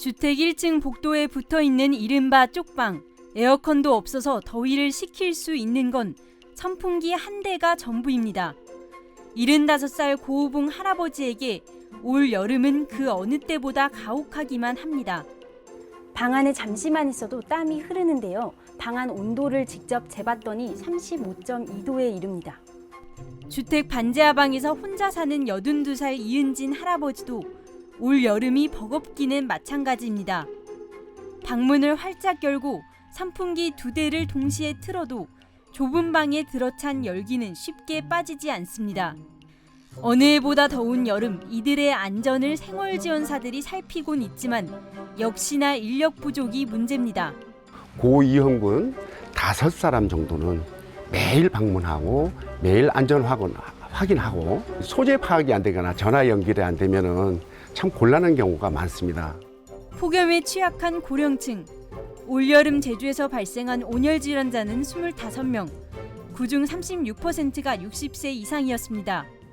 주택 1층 복도에 붙어 있는 이른바 쪽방. 에어컨도 없어서 더위를 식힐 수 있는 건 선풍기 한 대가 전부입니다. 75살 고우봉 할아버지에게 올 여름은 그 어느 때보다 가혹하기만 합니다. 방 안에 잠시만 있어도 땀이 흐르는데요. 방 안 온도를 직접 재봤더니 35.2도에 이릅니다. 주택 반지하방에서 혼자 사는 82살 이은진 할아버지도 올 여름이 버겁기는 마찬가지입니다. 방문을 활짝 열고 선풍기 두 대를 동시에 틀어도 좁은 방에 들어찬 열기는 쉽게 빠지지 않습니다. 어느 해보다 더운 여름 이들의 안전을 생활지원사들이 살피곤 있지만 역시나 인력 부족이 문제입니다. 고 이형군 다섯 사람 정도는 매일 방문하고 매일 안전 확인, 확인하고 소재 파악이 안 되거나 전화 연결이 안 되면은 참 곤란한 경우가 많습니다. 폭염에 취약한 고령층. 올여름 제주에서 발생한 온열 질환자는 25명. 그중 36%가 60세 이상이었습니다.